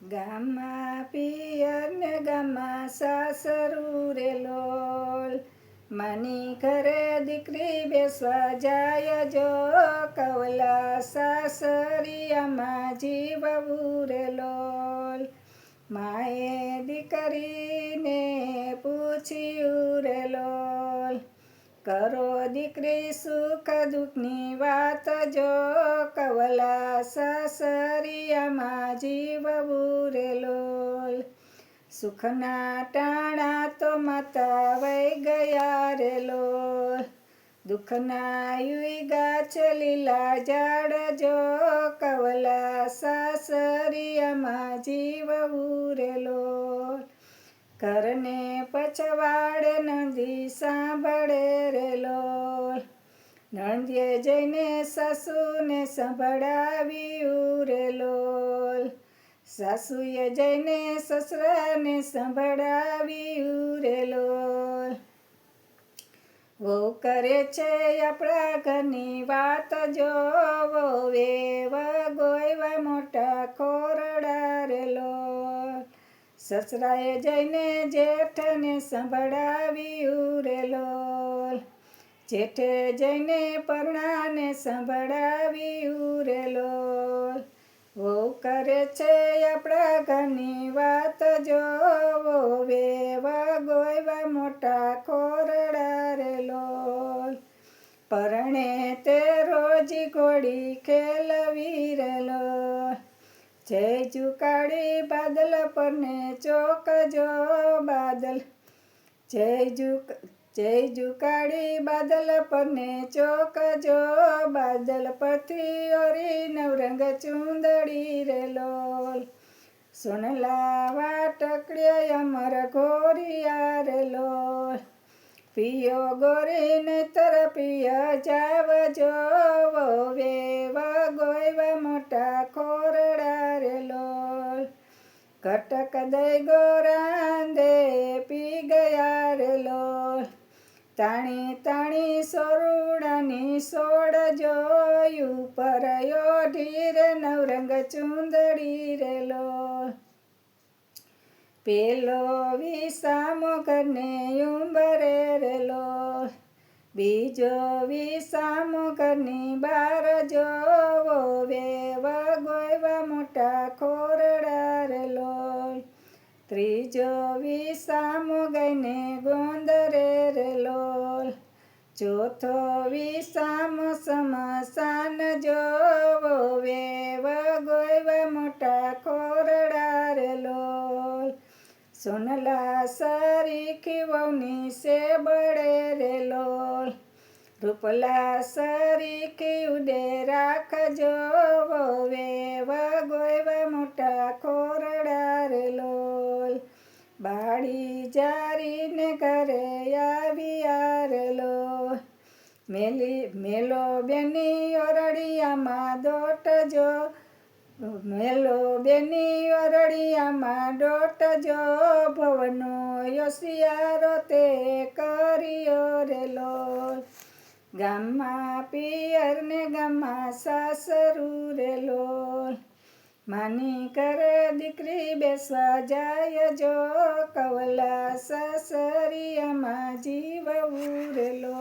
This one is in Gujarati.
ગામમાં પિયર ને ગામમાં સાસરું રે લોલ. માની ઘરે દીકરી બેસવા જાય જો કવલા સાસરિયામાં જીવવું રે લોલ. માએ દીકરીને પૂછ્યું રે લોલ કરો દીકરી સુખ દુઃખની વાત જો કવલા સાસરિયામાં જીવવું રે લોલ સુખના ટાણા તો માતા વઈ ગયા રે દુઃખના યુગા છે લીલા ઝાડ જો કવલા સાસરિયામાં જીવવું રે લોલ ઘરને પછવાડ નદી સાંભળે રે લોલ. નંદીએ જઈને સાસુને સંભળાવ્યું રે સાસુએ જઈને સસરાને સંભળાવ્યું રે વહુ કરે છે આપણા ઘરની વાત જો વહુએ વગોયવા મોટા ખોરડા રે લોલ સસરાએ જઈને જેઠને સંભળાવ્યું રે જેઠે જઈને પરણાને સંભળાવ્યું રે લોલ કરે છે આપણા ઘરની વાત જો વેવા ગોયવા મોટા ખોરડા પરણે તે રોજ ઘોડી લોલ જય જુકાળી બાદલ પરને ચોક જો બાદલ. જય જુક, જય જુકાળી બાદલ પરને ચોક જો બાદલ. પરથી ઓરી નવરંગ ચુંદડી રે લોલ સુનલાવા ટકડ્યા અમર ગોરિયા રે લોલ પિયો ગોરી નહીતર પિય જાવ કટક દઈ ગોરાંદે પી ગયા રે લોલ તાણી તાણી સોરુડાની સોડ જોયું પરયો ઢીર નવરંગ ચુંદડી રે લોલ પેલો વિસામો કરને ઉંબરે રે લોલ બીજો વિસામો કરની બાર જોવો વે ત્રીજો વિસામો ગઈને ગોંદરે રે લોલ. ચોથો વિસામો સમસાન જોવો વેવ વગોયવા મોટા ખોરડા રે લોલ. સોનલા સરીખી વહુની સે બળે રે લોલ. રૂપલા સરીખી ઉડે રાખજો બાળી જારીને ઘરે આવી આરલો. મેલી, મેલો બેની ઓરડિયામાં દોટજો. મેલો બેની ઓરડિયામાં દોટજો. ભવનો યોશિયારો તે કર્યો રેલો. ગામમાં પિયરને ગામમાં સાસરું રે લોલ માની કર દીકરી બેસવા જાય જો કવલા સસરિયામાં જીવ ઉરેલો.